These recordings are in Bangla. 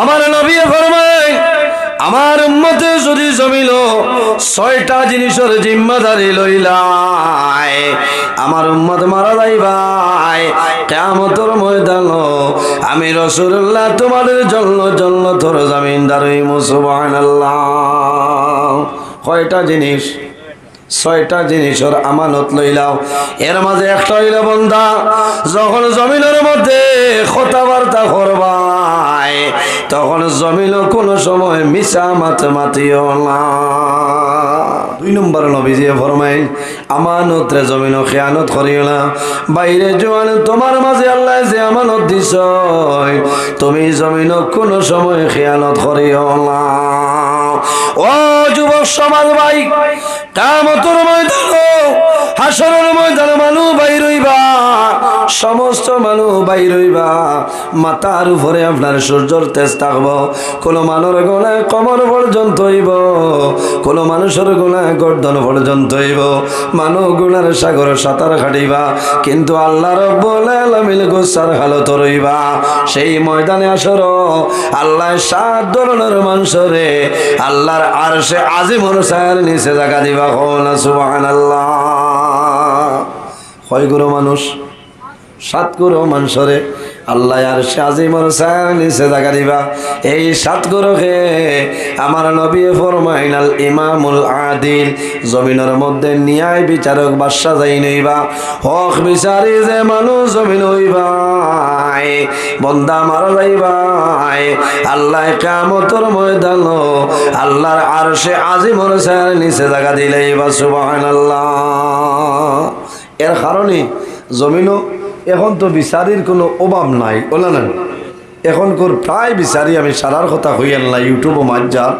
আমার নবী ফরমায়, আমার উম্মতে যদি জমিল ছয়টা জিনিসের জিম্মাদারি লইলাই, আমার উম্মত মারা যাইবাই কেমতর ময়দান আমি রসুল্লাহ তোমাদের জন্য জন্য তোর জামিনদার মুসবান কয়টা জিনিস? ছয়টা জিনিসের আমানত লইলাও। এর মাঝে একটা হইল বন্ধা যখন জমিনের মধ্যে কথাবার্তা করবাই তখন জমিন কোনো সময় মিশা মাত মাতিও না। দুই নম্বর নবীজি ফরমাইল আমানত রে জমিন খেয়ানত করিও না। বাইরে জোয়ান, তোমার মাঝে আল্লাহ যে আমানত দিছ, তুমি জমিন কোনো সময় খেয়ানত করিও না। ও মানু বাইর হইবা সমস্ত উপরে আপনার সূর্যর তেজ থাকব, কোনো মানুষ গোনায় কমর পর্যন্ত হইব, কোনো মানুষের গোনায় গর্দন পর্যন্ত হইব মানুষ গুণার সাগর সাঁতার খাটিবা কিন্তু আল্লাহ রব্বুল হালত রইবা, সেই ময়দানে আসর, আল্লাহ সাত ধরনের মানুষরে আল্লাহর আর সে আজি সায়ের, নিচে জায়গা দিবা কোন সুবাহান আল্লাহ হয় গুরু মানুষ? সাত গুরু মানুষরে আল্লাহ আর সে আজিমর সায়ের নিচে জায়গা দিবা। এই সাত গুরুকে আমার নবী ফরমাইনাল ইমামুল আদিল, জমিনের মধ্যে ন্যায় বিচারক বাদশা যাই নইবা। হক বিচারি যে মানুষ জমিন হইবাই, বন্দা মারা যাইবাই। আল্লাহ কামতর ময়দান আল্লাহর আর সে আজিমর সায়ের নিচে দিলেই বা সুবাহান আল্লাহ এর কারণে জমিনও এখন তো বিচারির কোনো অভাব নাই, বলে না। এখনকার প্রায় বিচারি আমি সারার কথা হইয়ান না ইউটিউবও মাজ্জার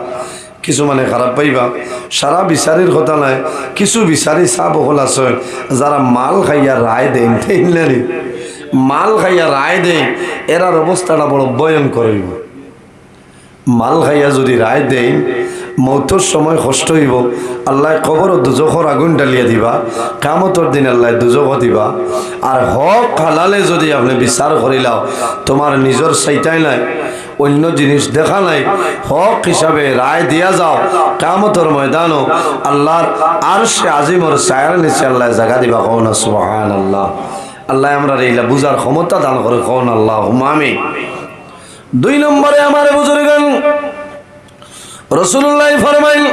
কিছু মানে খারাপ পাইবা। সারা বিচারির কথা নাই, কিছু বিচারি চাপ হল আছে, যারা মাল খাইয়া রায় দেন তেইনারি মাল খাইয়া রায় দেন এরার অবস্থাটা বড় ভয়ঙ্কর হইব। মাল খাইয়া যদি রায় দেন মৌতর সময় কষ্ট হইব। আল্লাহ কবর দুজখর আগুন ডালিয়া দিবা। কামতর দিন আল্লাহ দুজখ দিবা। আর হক হালালে যদি আপনি বিচার করিলাও তোমার নিজের চাইটাই নাই, অন্য জিনিস দেখা নাই, হক হিসাবে রায় দিয়া যাও কামতর ময়দানও আল্লাহর আর সে আজিমর সায়ার নিচে আল্লাহ জাগা দিবা কৌন সুহান আল্লাহ আল্লাহ আমরা এইলা বুঝার ক্ষমতা দান করে কৌন আল্লাহ হুমামি দুই নম্বরে আমার বুজুর্গান রসুল্লাহ ফরমাইল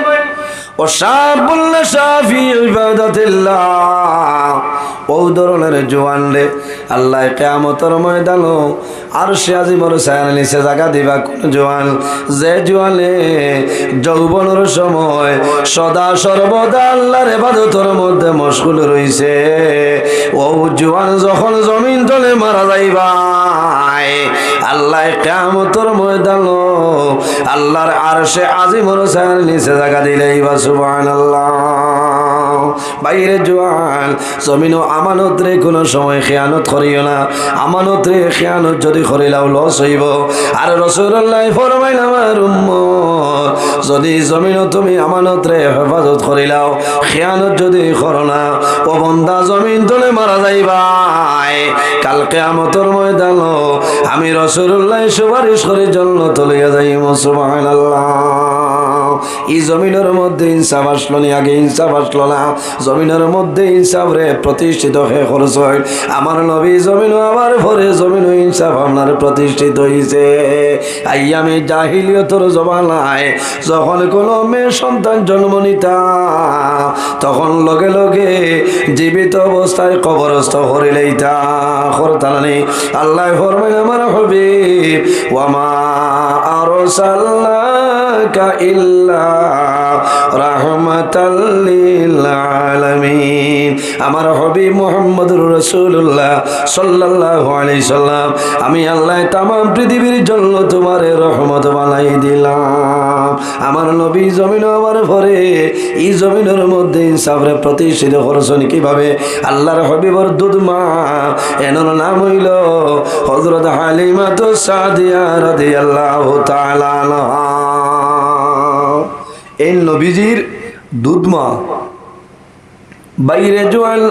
ও সাবুল্লা সাফি ইবাদাতিল্লাহ। ও ধরনের জোয়ান রে। আল্লাহ কেয়ামতর ময়দান আর সে আজি বড় সায়ান নিচে জায়গা দিবা কোন জোয়ান। যে জোয়ানে যৌবনের সময় সদা সর্বদা আল্লাহর এবাদতর মধ্যে মশগুল রইছে। ও জোয়ান যখন জমিন তলে মারা যাইবাই, আল্লাহ কেয়ামতর ময়দান আল্লাহর আর সে আজি বড় সায়ান নিচে জায়গা দিলেই বা সুবান আল্লাহ বাইরে জোয়ান জমিন আমানত রে, কোনো সময় খেয়ানত করিও না। আমানত রে, খেয়ানত যদি করিলাও লস হইব। আর রসুল্লাহ ফরমাইল, আমার যদি জমিন তুমি আমানত রে, হেফাজত করিলাও খেয়ানত যদি করো না, ও বন্দা জমিন তোলে মারা যাইবাই কালকে আমতর ময়দান আমি রসুল্লাহ সুপারিশ করে জন্য তলিয়া যাইব সুবাহ এই জমিনের মধ্যে ইনসাফ আসলো নি, আগে ইনসাফ আসলো না। জমিনের মধ্যে ইনসাফ রে প্রতিষ্ঠিত হয়ে খরচ হয় আমার নবী জমিন আমার ভরে জমিন ইনসাফ আপনার প্রতিষ্ঠিত হয়েছে আইয়ামে জাহিলিয়তর জমানায় যখন কোনো মেয়ে সন্তান জন্ম নিতা তখন লগে লগে জীবিত অবস্থায় কবরস্থ করিলেইতা করতানি আল্লাহ ফরমাইন আমার হবিব ওয়ামা আরসাল্লাকা ইল্লা রাহমাতাল লিল আলামিন আমার হবি মুহাম্মদুর রাসূলুল্লাহ সাল্লাল্লাহু আলাইহি সাল্লাম। আমি আল্লাহ তাম পৃথিবীর জন্য তোমারে রহমত বানাই দিলাম। আমার নবী জমিন আমার ভরে, এই জমিনের মধ্যে ইনসাফরে প্রতিষ্ঠিত করছেন কীভাবে? আল্লাহর হবিবর দুধ মা, এনার নাম হইল হজরত হালিমা তো তাআলা এই নবীজির দুধমা বাইরে জোয়াল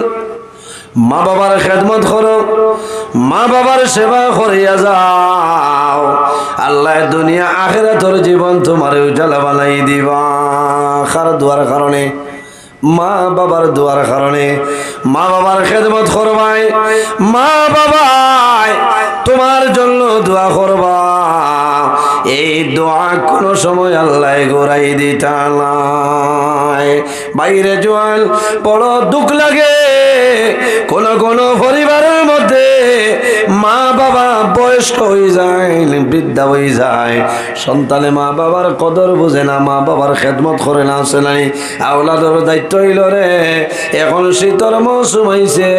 মা বাবার খেদমত করো, মা বাবার সেবা করিয়া যাও। আল্লাহ দুনিয়া আখেরা তোর জীবন তোমার উজালা বানাই দিবা। দুয়ার কারণে? মা বাবার দুয়ার কারণে। মা বাবার খেদমত করবাই, মা বাবাই তোমার জন্য দোয়া করবা। এই দোয়া কোনো সময় আল্লাহ গোড়াই দিতা বাইরে জোয়াল বড় দুঃখ লাগে। কোন কোন পরিবারের মধ্যে মা বাবা বয়স্ক হয়ে যায়, বৃদ্ধা হয়ে যায়। সন্তানে মা বাবার কদর বুঝে না মা বাবার খেদমত করে না আছে নাই। আওলাদর দায়িত্ব হইল রে, এখন শীতর মৌসুম হইছে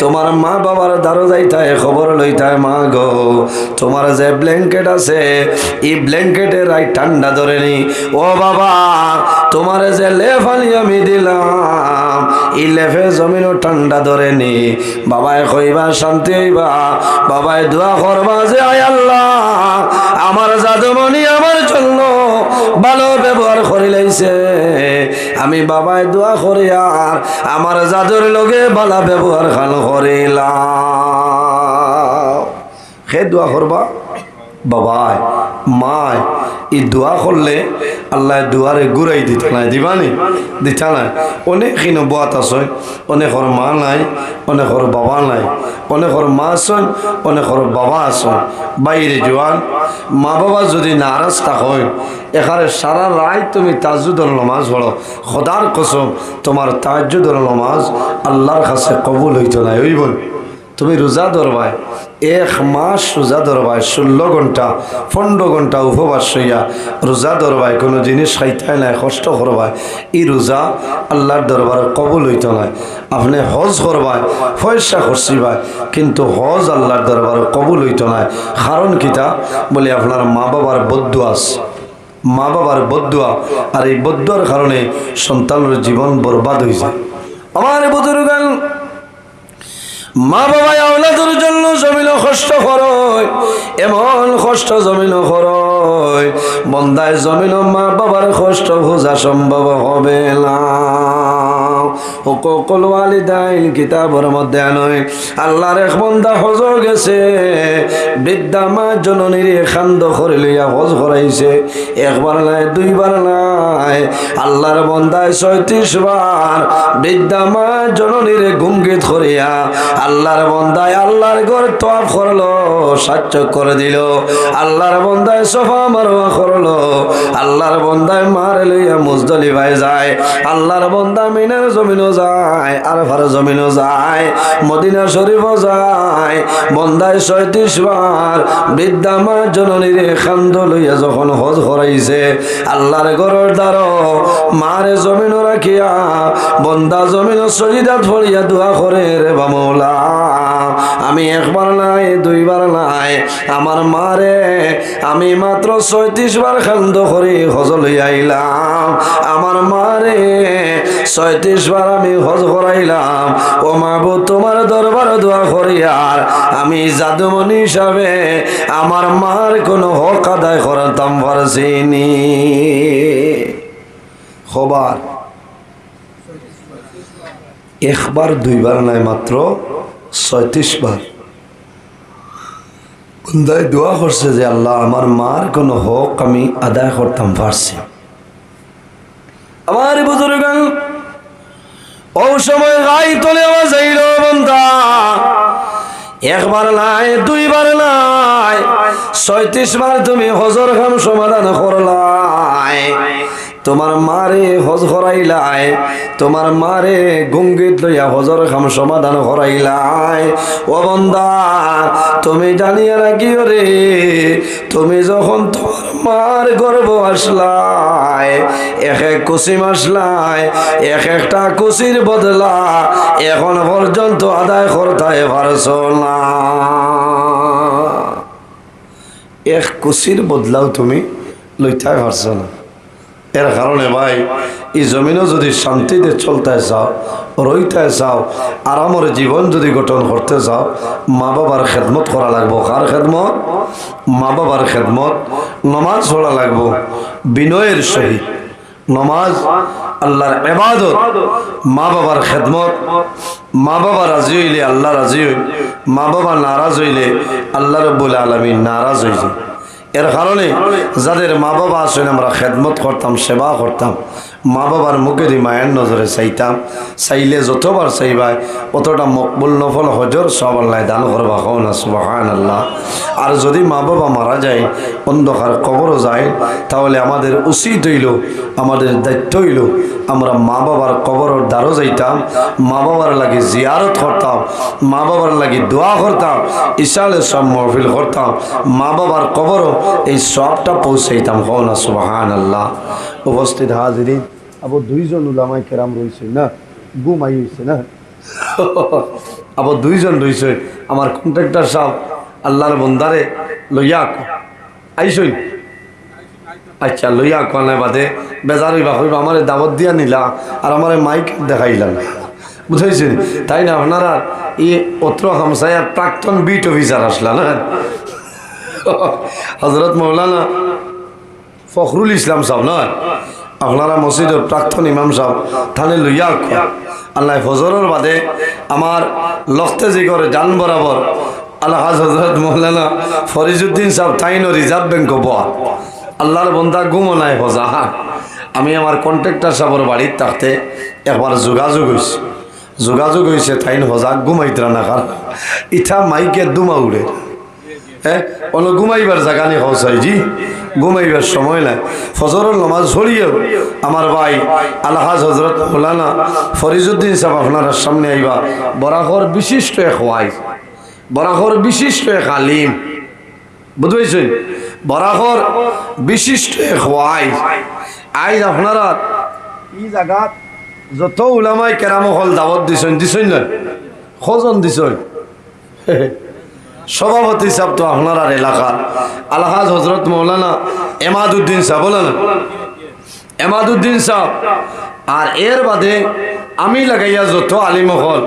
তোমার মা বাবার দ্বারো যাইতায় খবর লইতায় মা গো, তোমার যে ব্ল্যাঙ্কেট আছে, এই ব্ল্যাঙ্কেটের রাই ঠান্ডা ধরে নি। ও বাবা, তোমার যে লেফ আনি আমি দিলাম। এই লেফে জমিনও ঠান্ডা ধরে নি বাবায় কইবা, শান্তি হইবা। বাবায় দোয়া করবা যে, আয় আল্লাহ, আমার জাদুমণি আমার জন্য ভালো ব্যবহার করে লাইছে। আমি বাবায় দোয়া করি আর আমার জাদুর লগে ভালো ব্যবহার খান করিলাম সে দোয়া করবা। বাবাই মায় এই দোয়া করলে আল্লাহ দুয়ারে ঘুরাই দিত নাই দিবানি দিতা নাই? অনেক বাত আছে, অনেকর মা নাই, অনেকর বাবা নাই, অনেকর মা আছেন, অনেকর বাবা আছেন। বাইরে জোয়ান, মা বাবা যদি নারাজ হয় এখানে সারা রাত তুমি তাজুদর নমাজ পড়ো। খোদার কসম, তোমার তাজুদর নমাজ আল্লাহর কাছে কবুল হইত নাই ওই বোন তুমি রোজা ধরবাই এক মাস রোজা ধরবাই ষোলো ঘণ্টা, পনেরো ঘণ্টা উপবাস হইয়া রোজা ধরবাই কোনো জিনিস খাইতে নাই, কষ্ট করবাই এই রোজা আল্লাহর দরবারে কবুল হইত নাই। আপনি হজ করবাই পয়সা খরচিবাই কিন্তু হজ আল্লাহর দরবারে কবুল হইত নাই। কারণ কিতা? বলে আপনার মা বাবার বদ্ধ আছে। মা বাবার বদুয়া, আর এই বদুয়ার কারণে সন্তানের জীবন বরবাদ হয়ে যায় আমার বুজুর্গান মা বাবাই আওলাদের জন্য জমিন কষ্ট করয়, এমন কষ্ট জমিন করয়। বন্দায় জমিন মা বাবার কষ্ট খোঁজা সম্ভব হবে না। আল্লাহর এক মা জননীর বন্দায় গুঙ্গিত করিয়া আল্লাহর বন্দায় আল্লাহর ঘর তোয়াফ করল, সাহায্য করে দিল। আল্লাহর বন্দায় সোফা মারোয়া করল, আল্লাহর বন্দায় মারে লইয়া মুজদলি ভাই যায়। আল্লাহর বন্দা মিনার জমিনও যায় আর ভার জমিনও যায়, মদিনা শরীফও যায় বন্দায় ছয়ত্রিশ বার বৃদ্ধা মা জননীর খান্দ লইয়া যখন হজ হরাইছে আল্লাহর ঘরের দ্বার মারে জমিন রাখিয়া, বন্দা জমিন সজিদাত ফলিয়া দোয়া করে রে বামলা আমি একবার নাই, দুইবার নাই। আমার মারে আমি মাত্র ছয়ত্রিশ বার খান্দ করে হজ আইলাম। আমার মারে ছয়ত্রিশ বার আমি হজ করাইলাম। ও মাবু তোমার দরবার দোয়া করি আর আমি জাদুমণি হিসাবে আমার মার কোনো হক আদায় করতাম পারছিনি খবর। একবার, দুইবার নাই মাত্র ছয়ত্রিশ বার। বন্দায় দোয়া করছে যে আল্লাহ, আমার মার কোনো হক আমি আদায় করতাম পারছি আমার বুজুর্গ ও সময় গাই তোলে আওয়াজ আইল বন্ধা একবার নাই, দুইবার নাই, ছয়ত্রিশ বার তুমি হজর খাম সমাধান করলাই। তোমার মারে হজ করাইলাই তোমার মারে গঙ্গিত লইয়া হজর খাম সমাধান করাইলাই ও বন্দা, তুমি জানিয়া রাখি রে, তুমি যখন তোমার মার গর্ব আসলাই, এক এক কুসিম আসলাই, এক একটা কুসির বদলা, এখন পর্যন্ত আদায় করতে পারছ না এক কুসির বদলাও তুমি লইতে পারছ না। এর কারণে ভাই, এই জমিনও যদি শান্তিতে চলতে চাও রইতে চাও আরামর জীবন যদি গঠন করতে চাও মা বাবার খেদমত করা লাগবো। কার খেদমত? মা বাবার খেদমত। নমাজ পড়া লাগবো। বিনয়ের সহিত। নমাজ, আল্লাহর এবাদত মা বাবার খেদমত। মা বাবা রাজি হইলে আল্লাহ রাজি হইল মা বাবা নারাজ হইলে আল্লাহ রব্বুল আলমী নারাজ হইছে এর কারণে যাদের মা বাবা আসেন আমরা খেদমত করতাম সেবা করতাম। মা বাবার মুখে দি মায়ের নজরে চাইতাম। চাইলে যতবার চাইবাই, অতটা মকবুল নফল হজর সব আল্লাহ দান করবা হন সুবাহান আল্লাহ আর যদি মা বাবা মারা যায়, অন্ধকার কবরও যায়, তাহলে আমাদের উচিত হইল, আমাদের দায়িত্ব হইল, আমরা মা বাবার কবরের দ্বারও যাইতাম, মা বাবার লাগে জিয়ারত করতাম, মা বাবার লাগে দোয়া করতাম, ইশালে সব মহফিল করতাম, মা বাবার কবরও এই সবটা পৌঁছাইতাম হন সুবাহান আল্লাহ উপস্থিত হাজিরিন। আবার দুইজন উলামাই কেরাম রয়েছে না? গুমাই হয়েছে না? আবার দুইজন রয়েছে। আমার কন্ট্রাক্টর সাহেব আল্লাহর বন্দারে লইয়া আইসই আচ্ছা লইয়া কনে বাদে। বেজার হইবা হইবা আমার দাবত দিয়া নিলা আর আমার মাইক দেখাইলাম। বুঝাইছেন? তাই না আপনারা এই অত্র হামসায়ার প্রাক্তন বিট অফিসার আসলা না হজরত মৌলানা ফখরুল ইসলাম সাহেব নয়। আপনারা মসজিদের প্রাক্তন ইমাম সাহেব, থানে লইয়া আল্লাহ ফজরের বাদে আমার লখতে জি করে জান বরাবর আল্লাহ হজরত মৌলানা ফরিজুদ্দিন সাহেব তাইন রিজার্ভ ব্যাংক বয়া আল্লাহর বন্ধা ঘুমো নাই হজা আমি আমার কন্ট্রাক্টর সাহেবের বাড়ির থাকতে একবার যোগাযোগ হয়েছে যোগাযোগ হয়েছে তাইন হজা ঘুমাইতরা না কার। ইথা মাইকে দুমা উড়ে। হ্যাঁ? অন্য ঘুমাইবার জায়গা নেই হসাই জি। ঘুমাইবার সময় নাই। ফজরের নমাজ ছড়িয়েও আমার ভাই আলহাজ হজরত মৌলানা ফরিজুদ্দিন সাহেব আপনার সামনে আইবা। বরাকর বিশিষ্ট এক ওয়াই বরাকর বিশিষ্ট এক আলিম। বুঝবেছেন বরাকর বিশিষ্ট এক ওয়াই আইজ আপনারা এই জায়গাত যত উলামাই কেরাম হল দাওয়াত দিছেন দিছেন না খজন দিছেন? সভাপতি সাহেব তো আপনার এলাকার আলহাজ হজরত মৌলানা এমাদুদ্দিন সাহেব বলেন। এমাদুদ্দিন সাহেব, আর এর বাদে আমি লাগাইয়া যত আলিমহল,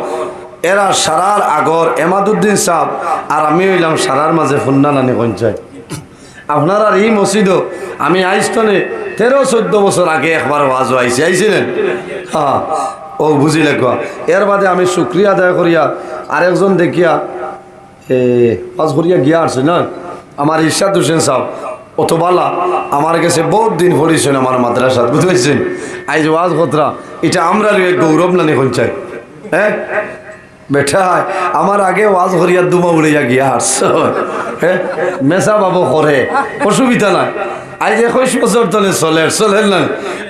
এরা সারার আগর এমাদুদ্দিন সাহেব, আর আমি হইলাম সারার মাঝে ফুন্নানানি পঞ্চায়েত। আপনার আর এই মসজিদও আমি আইস্তনে তেরো চোদ্দ বছর আগে একবার ওয়াজ আইছি আইছিলেন? হ্যাঁ ও বুঝিলে কোয়া। এর বাদে আমি শুক্রিয়া আদায় করিয়া আরেকজন দেখিয়া করিয়া গিয়া আসছে না? আমার ইরশাদ হোসেন সাহেব অতবালা, আমার কাছে বহুত দিন ভরিছেন আমার মাদ্রাসার, বুঝতে পারছেন? আইজ ওয়াজ খতরা, এটা আমরা গৌরব নানি চাই। হ্যাঁ? বেটা, আমার আগে ওয়াজ করিয়া দুমা উড়িয়া গিয়া আসছ হ্যাঁ মেসা বাবু করে, অসুবিধা নাই। আজ একুশ বছর তলে চলে চলেন না।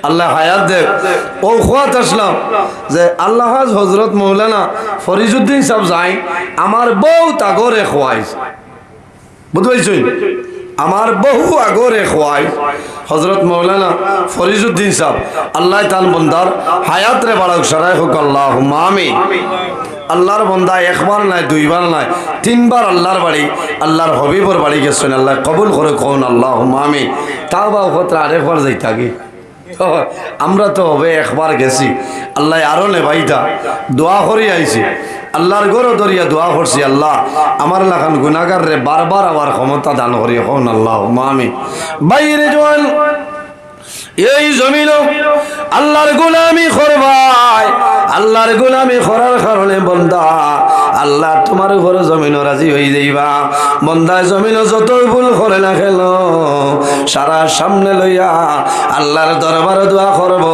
আল্লাহ হায়াত দেব ও খোয়াত আসলাম যে আল্লাহ হজরত মৌলানা ফরিজুদ্দিন সাহেব যাই, আমার বউ তাগরে খোয়াইছে বুঝতে আমার বহু আগরে খোয়াই হজরত মৌলানা ফরিজুদ্দিন সাহেব, আল্লাহ তান বন্দার হায়াত রে বাড়ক সারাই হোক আল্লাহ মামি আল্লাহর বন্দা একবার নাই, দুইবার নাই, তিনবার আল্লাহর বাড়ি, আল্লাহর হবিবর বাড়ি গেছেন, আল্লাহ কবুল করে কন আল্লাহ মামি তাও বা কথা আরেকবার যাই থাকি আমরা তো হবে একবার গেছি। আল্লাহ আরও নেবাইতা, দোয়া করি আইছি। আল্লাহর গরো দরিয়া দোয়া করছি, আল্লাহ, আমার লাখান গুনাগার রে বারবার আমার ক্ষমতা দান করি হন আল্লাহ মামি বাইরে জোয়ান এই জমিন আল্লাহর গুলামি করবাই। আল্লাহর গুলামি করার কারণে বন্দা, আল্লাহ তোমার উপরে জমিনও রাজি হয়ে যাইবা। বন্দায় জমিন যত ভুল করে না খেল সারা সামনে লইয়া আল্লাহর দরবার দোয়া করব।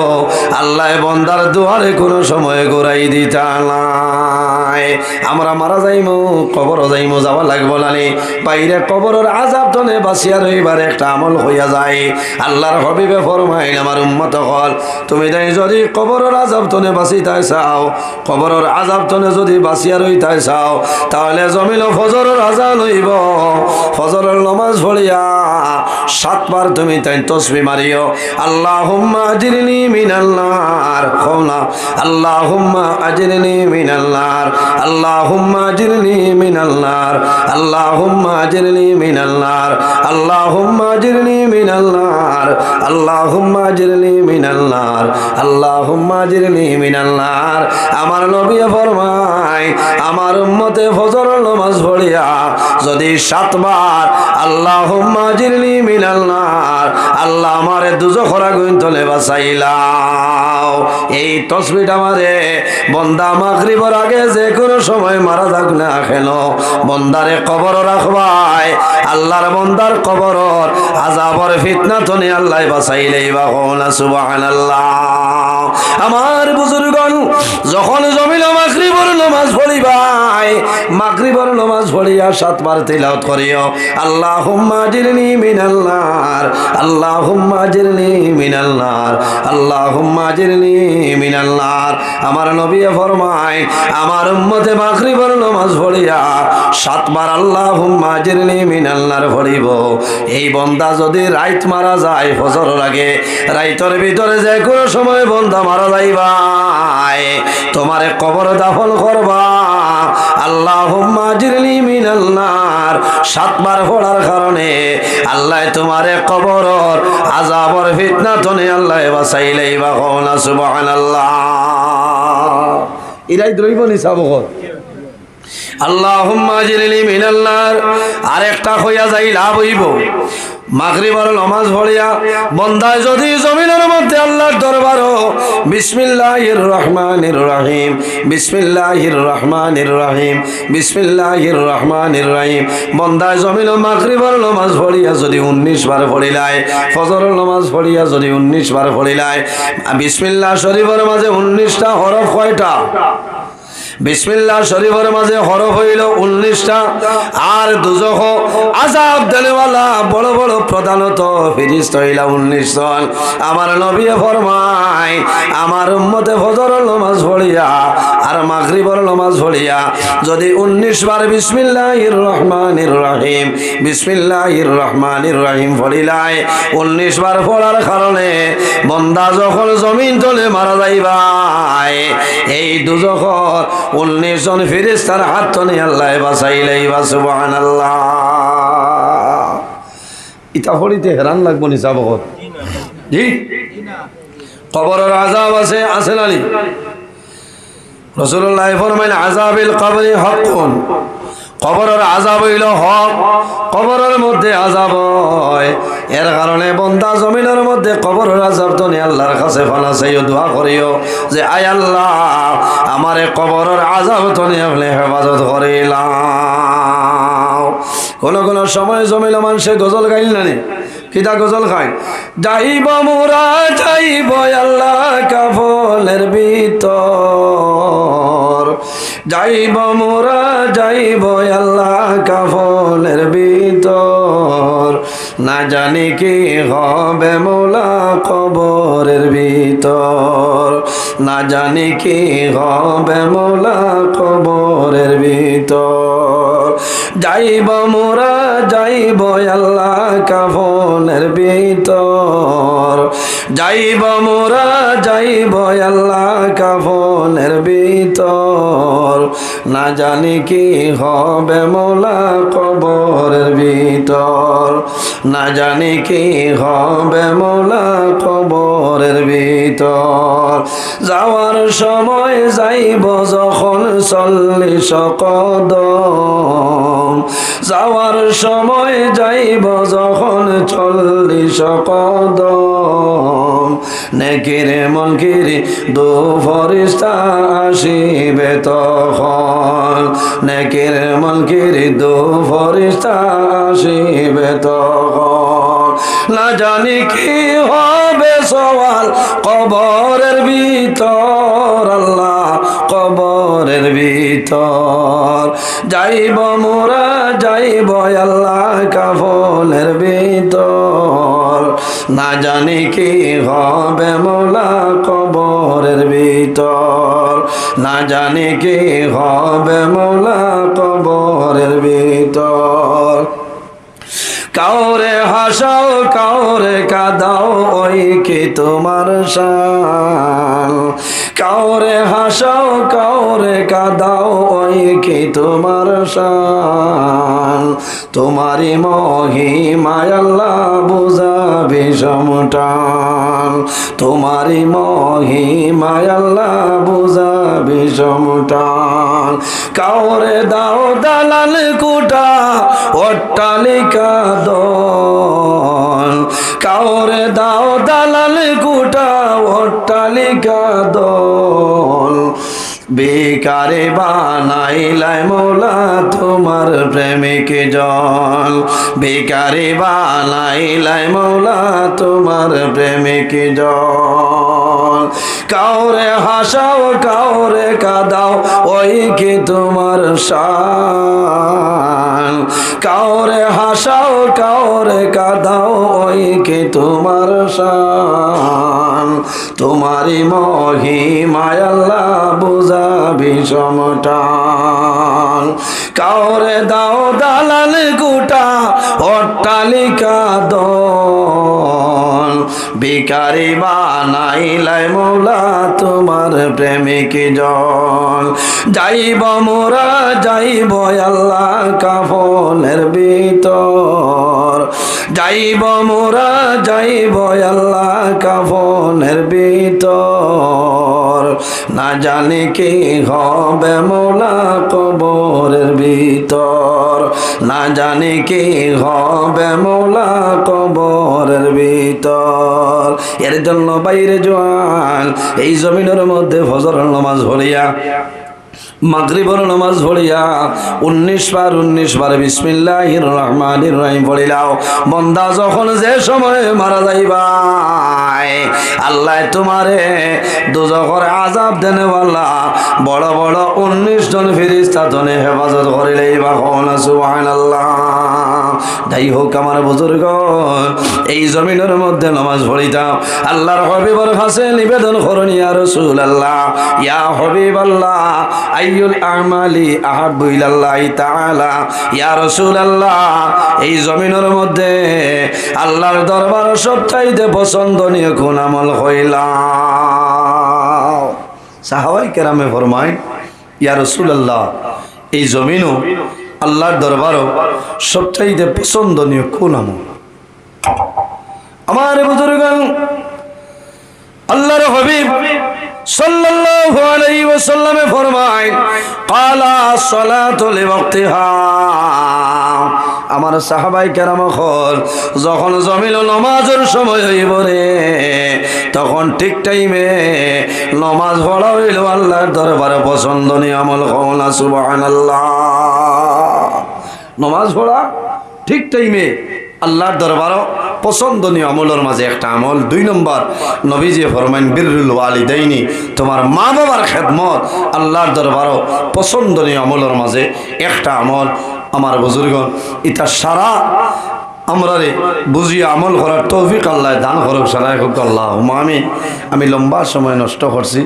আল্লাহ বন্দার দোয়ারে কোনো সময় গোড়াই দিতা নাই আমরা মারা যাইমু কবর যাইমু, যাওয়া লাগবো নানি। বাইরে কবরের আজাব তনে বাঁচিয়া রইবার একটা আমল হইয়া যায়। আল্লাহর হবিবে ফরমাইল, আমার উম্মত হল, তুমি তাই যদি কবরের আজাব তনে বাঁচিতাই চাও, কবরের আজাব তনে যদি বাঁচিয়া রইতাই চাও, তাহলে জমিল ফজরের আজান হইব ফজরের নমাজ পড়িয়া সাতবার তুমি তাই তসবি মারিও। আল্লাহ আজিরনি মিনাল্লার খোনা আল্লাহ আজিরনি মিনাল্লার আল্লাহ হুম্মা আজিরনি মিনাল্লার আল্লাহ হুম্মা আজিরনি মিনাল্লার আল্লাহ হুম্মা আজিরনি মিনাল্লার আল্লাহ হুম্মা আজিরনি মিনাল্লার আল্লাহ হুম্মা আজিরনি মিনাল্লার আমার নবী ফরমায়, আমার উম্মতে ফজর নামাজ পড়িয়া যদি সাতবার আল্লাহ হুম্মা আজিরনি মিনাল্লার আল্লাহ আমারে দুজখরা তলে বাসাইলাও এই তসবিট আমারে বন্দা মাগরিবর আগে যে কোনো সময় মারা যাক না কেন? বন্দারে কবর রাখবাই। আল্লাহর বন্দার কবর আজাবর ফিতনা তনে আল্লাহ বাসাইলেই বা হনা আল্লাহ আমার বুজুর্গন যখন মাগরিবর নামাজ পড়িয়া সাতবার তিলাওয়াত করিও। আল্লাহুম্মা জিরনি মিনাল নার, আল্লাহুম্মা জিরনি মিনাল নার, আল্লাহুম্মা জিরনি মিনাল নার। আমার নবী ফরমায়, আমার উম্মতে মাগরিবর নামাজ পড়িয়া সাতবার আল্লাহুম্মা জিরনি মিনাল নার পড়িব। এই বন্দা যদি রাইত মারা যায় ফজরের আগে রাইতর ভিতরে যে কোনো সময় বন্দা মারা যাইবাই। তোমারে কবর দাফন করবা আল্লাহ জিরলি মিনাল নার। সাতবার পড়ার কারণে আল্লাহ তোমারে কবরর আজাবর ফিতনা তনে আল্লাহ বাসাইলেই বা হনা সুবহানাল্লাহ। ইরাই দ্রৈব নিসাবকর আল্লাহুম্মা জিরলি মিনাল নার। আরেকটা হইয়া যাই লাভ হইব। মাগরিবার নমাজ পড়িয়া বন্দায় যদি জমিনের মধ্যে আল্লাহর দরবারও বিসমিল্লাহির রহমানির রহিম, বিসমিল্লাহির রহমানির রহিম, বিসমিল্লাহির রহমানির রহিম। বন্দায় জমিন মাগরিবার নমাজ পড়িয়া যদি উনিশ বার পড়িলায়, ফজর নমাজ পড়িয়া যদি উনিশ বার পড়িলায়, বিসমিল্লাহ শরীফের মাঝে উনিশটা হরফ কয়টা? বিসমিল্লাহ শরীফের মাঝে হরফ হইল উনিশটা, আর দুজহ আজাব দেনেওয়ালা বড় বড় প্রধানত ফিরিস্ত হইলা উনিশ জন আমার নবী ফরমাই আমার উম্মতে ফজর নমাজ পড়িয়া আর মাগরিবর নমাজ পড়িয়া, যদি উনিশ বার বিসমিল্লাহির রহমানির রহিম, বিসমিল্লাহির রহমানির রহিম পড়িলাই উনিশ বার পড়ার কারণে বন্দা যখন জমিন তলে মারা যাইবাই এই দুজখর উনিশ জন ফিরিস্তার হাত তনে আল্লাহ বাসাইলাই বা সুবহান আল্লাহ ইটা হরিতে হেরান লাগবো নি যাবকত জি? কবরের আজাব আছে আছে নানি রসুল্লাহ ফরমাইন আজাবিল কবরি হকুন কবরের আজাব হইল হক। কবরের মধ্যে আজাব হয়। এর কারণে বন্দা জমিনের মধ্যে কবরের আজাব তো আল্লাহর কাছে ফানা চাইও দোয়া করিও যে, আয় আল্লাহ আমারে কবরের আজাব তো আপনি হেফাজত করিলাম কোন কোন সময় জমিল মানুষে গজল গাইল না কিতা গজল খাই যাইব মোরা, যাইব আল্লাহ কাফলের ভিতর। যাইব মোরা, যাইব আল্লাহ কাফলের ভিতর। না জানি কি হবে মোলা কবরের ভিতর। না জানি কি হবে মোলা কবরের ভিতর। যাইব মোরা, যাইব আল্লাহ কাফনের ভিতর। যাইব মোরা যাইব আল্লাহ কাফনের ভিতর। না জানি কি হবে মোলা কবরের ভিতর। না জানি কি হবে মোলা কবরের ভিতর। যাওয়ার সময় যাইব যখন চল্লিশ কদম। যাওয়ার সময় যাইব যখন চল্লিশ কদম। নেকিরে মনকিরে দু ফরিস্তা আসিবে তখন। নেকিরে মনকিরে দু ফরিস্তা আসিবে তখন। না জানি কি হবে সওয়াল, কবরের ভিতর, আল্লাহ কবরের ভিতর। যাইব মোরা, যাইব আল্লাহ কাফনের ভিতর। না জানি কি হবে মোলা কবরের ভিতর। না জানি কি হবে মোলা কবরের ভিতর। কাউরে হাসাও, কাউরে কাদাও, ওই কি তোমার শান? কাউরে হাসাও, কাউরে কাদাও, ওই কি তোমার শান? তোমারি মহি মায়াল্লা বুঝাবি সমটান। তোমারি মহিমায় আল্লাহ বুঝাবে সমটান কাউরে দাও দালাল কুটা, অট্টালিকা দল। কাউরে দাও দালাল কুটা, অট্টালিকা দল। বেকারে বানাইলাই মোলা তোমার প্রেমিক জল বেকারে বানাইলাই মোলা তোমার প্রেমিক জল কাউরে হাসাও, কাউরে কাদাও, ওই কি তোমার শান? কাউরে হাসাও, কাউরে কাদাও, ওই কি তোমার শান? তোমারই মহিমায় আল্লাহ বোঝা সমটান কাউরে দাও দালাল গোটা অট্টালিকা দল। বিকারি বানাইলাই মোলা তোমার প্রেমিক জল। যাইব মোরা, যাইব আল্লাহ কাফনের ভিতর। যাইব মোরা, যাইব আল্লাহ কাফনের ভিতর। না জানি কি হবে মোলা কবরের ভিতর। না জানি কি হবে মোলা কবরের ভিতর। এর জন্য বাইরে জোয়ান, এই জমিনের মধ্যে ফজর নমাজ ভরিয়া মাগরিবর নামাজ পড়িয়া উনিশ বার উনিশ বার বিসমিল্লাহির রহমানির রহিম পড়িলাও। বন্দা যখন যে সময় মারা যাইবাই, আল্লাহ তোমারে দুজকর আজাব দেনে বললা বড় বড় উনিশ জন ফিরিস্তা ধনে হেফাজত করিলেই বা কখন সুবহানাল্লাহ। যাই হোক আমার বুজুর্গ, এই জমিনের মধ্যে নামাজ পড়িতাম। আল্লাহর হবিবর কাছে নিবেদন করুন ইয়া রসুল আল্লাহ ইয়া হবিব আল্লাহ আইয়ুল আমালি আহাব্বু ইলাল্লাহি তাআলা। ইয়া রসুল আল্লাহ এই জমিনের মধ্যে আল্লাহর দরবার সবচাইতে পছন্দনীয় কোন আমল হইলাম। সাহাবাই কেরামে ফরমায়, ইয়া রসুল আল্লাহ এই জমিনও আল্লাহর দরবারও সবচাইতে পছন্দনীয় কোন আমল? আমার বুজুর্গ আল্লাহর হবিব সাল্লাল্লাহু আলাইহি ওয়াসাল্লামে ফরমায় ক্বালা সালাতু লিওয়াক্তিহা। আমার সাহাবাই কেরাম যখন জমিল নমাজের সময় হইব রে, তখন ঠিক টাইমে নমাজ পড়া হইল আল্লাহর দরবারে পছন্দনীয় আমল হওয়া সুবহানাল্লাহ। নমাজ পড়া, ঠিক টাইমে আল্লাহর দরবারও পছন্দনীয় আমলের মাঝে একটা আমল। দুই নম্বর, নবীজি ফরমাইন বিরুল ওয়ালিদাইনি তোমার মা বাবার খেদমত আল্লাহর দরবারও পছন্দনীয় আমলের মাঝে একটা আমল। আমার বুজুর্গন ইটা সারা আমরা রে বুঝিয়ে আমল করার তৌফিক আল্লাহ দান করুক, সারাই হোক আল্লাহ আমি আমি লম্বা সময় নষ্ট করছি,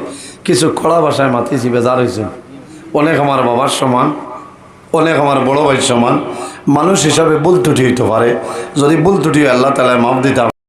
কিছু কড়া ভাষায় মাতিছি, বেজার হয়েছে অনেক আমার বাবার সমান। অনেক আমার বড় ভাই সমান। মানুষ হিসাবে ভুল ত্রুটি হইতে পারে। যদি ভুল ত্রুটি আল্লাহ তালায় মাপ দিতাম